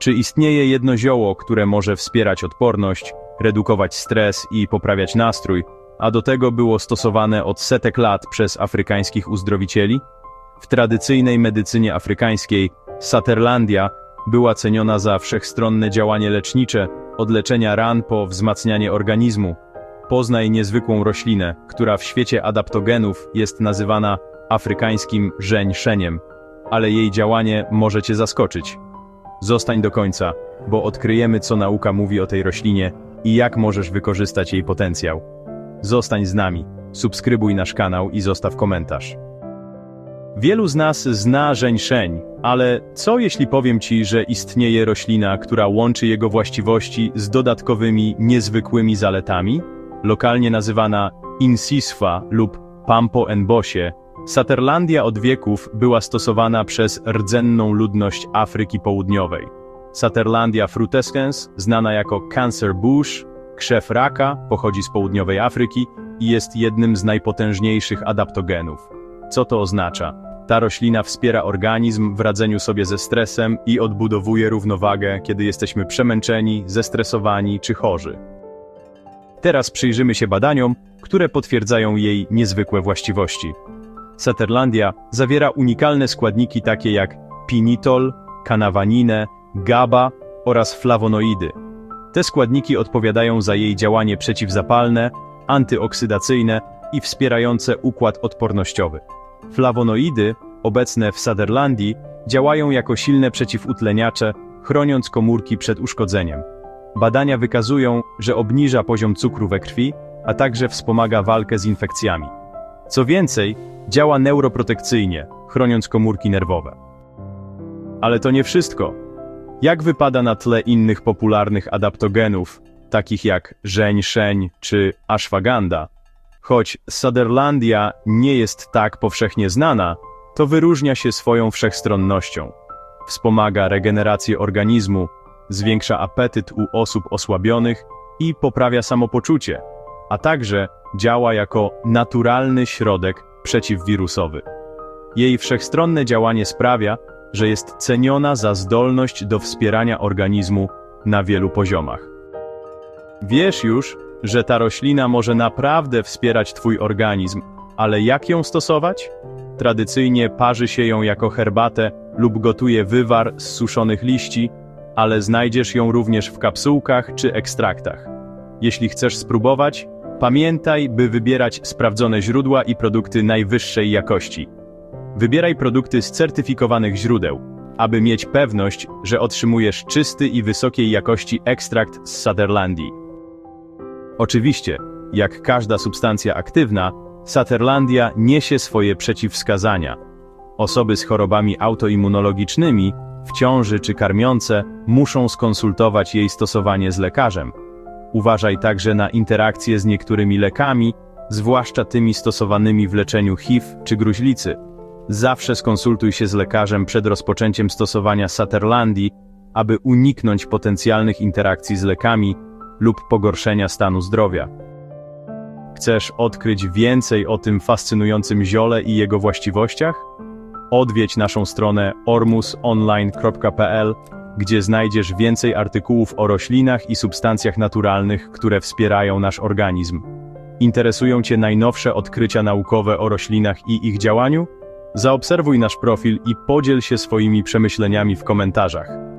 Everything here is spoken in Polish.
Czy istnieje jedno zioło, które może wspierać odporność, redukować stres i poprawiać nastrój, a do tego było stosowane od setek lat przez afrykańskich uzdrowicieli? W tradycyjnej medycynie afrykańskiej Saterlandia była ceniona za wszechstronne działanie lecznicze, od leczenia ran po wzmacnianie organizmu. Poznaj niezwykłą roślinę, która w świecie adaptogenów jest nazywana afrykańskim żeń-szeniem, ale jej działanie może Cię zaskoczyć. Zostań do końca, bo odkryjemy, co nauka mówi o tej roślinie i jak możesz wykorzystać jej potencjał. Zostań z nami, subskrybuj nasz kanał i zostaw komentarz. Wielu z nas zna żeń-szeń, ale co jeśli powiem Ci, że istnieje roślina, która łączy jego właściwości z dodatkowymi, niezwykłymi zaletami? Lokalnie nazywana insisfa lub pampo enbosie, Saterlandia od wieków była stosowana przez rdzenną ludność Afryki Południowej. Saterlandia frutescens, znana jako cancer bush, krzew raka, pochodzi z południowej Afryki i jest jednym z najpotężniejszych adaptogenów. Co to oznacza? Ta roślina wspiera organizm w radzeniu sobie ze stresem i odbudowuje równowagę, kiedy jesteśmy przemęczeni, zestresowani czy chorzy. Teraz przyjrzymy się badaniom, które potwierdzają jej niezwykłe właściwości. Saterlandia zawiera unikalne składniki takie jak pinitol, kanawaninę, GABA oraz flawonoidy. Te składniki odpowiadają za jej działanie przeciwzapalne, antyoksydacyjne i wspierające układ odpornościowy. Flawonoidy, obecne w Saderlandii, działają jako silne przeciwutleniacze, chroniąc komórki przed uszkodzeniem. Badania wykazują, że obniża poziom cukru we krwi, a także wspomaga walkę z infekcjami. Co więcej, działa neuroprotekcyjnie, chroniąc komórki nerwowe. Ale to nie wszystko. Jak wypada na tle innych popularnych adaptogenów, takich jak żeń-szeń czy ashwagandha? Choć Sutherlandia nie jest tak powszechnie znana, to wyróżnia się swoją wszechstronnością. Wspomaga regenerację organizmu, zwiększa apetyt u osób osłabionych i poprawia samopoczucie, a także działa jako naturalny środek przeciwwirusowy. Jej wszechstronne działanie sprawia, że jest ceniona za zdolność do wspierania organizmu na wielu poziomach. Wiesz już, że ta roślina może naprawdę wspierać Twój organizm, ale jak ją stosować? Tradycyjnie parzy się ją jako herbatę lub gotuje wywar z suszonych liści, ale znajdziesz ją również w kapsułkach czy ekstraktach. Jeśli chcesz spróbować, pamiętaj, by wybierać sprawdzone źródła i produkty najwyższej jakości. Wybieraj produkty z certyfikowanych źródeł, aby mieć pewność, że otrzymujesz czysty i wysokiej jakości ekstrakt z Sutherlandii. Oczywiście, jak każda substancja aktywna, Saterlandia niesie swoje przeciwwskazania. Osoby z chorobami autoimmunologicznymi, w ciąży czy karmiące, muszą skonsultować jej stosowanie z lekarzem. Uważaj także na interakcje z niektórymi lekami, zwłaszcza tymi stosowanymi w leczeniu HIV czy gruźlicy. Zawsze skonsultuj się z lekarzem przed rozpoczęciem stosowania Saterlandii, aby uniknąć potencjalnych interakcji z lekami lub pogorszenia stanu zdrowia. Chcesz odkryć więcej o tym fascynującym ziole i jego właściwościach? Odwiedź naszą stronę ormusonline.pl, gdzie znajdziesz więcej artykułów o roślinach i substancjach naturalnych, które wspierają nasz organizm. Interesują Cię najnowsze odkrycia naukowe o roślinach i ich działaniu? Zaobserwuj nasz profil i podziel się swoimi przemyśleniami w komentarzach.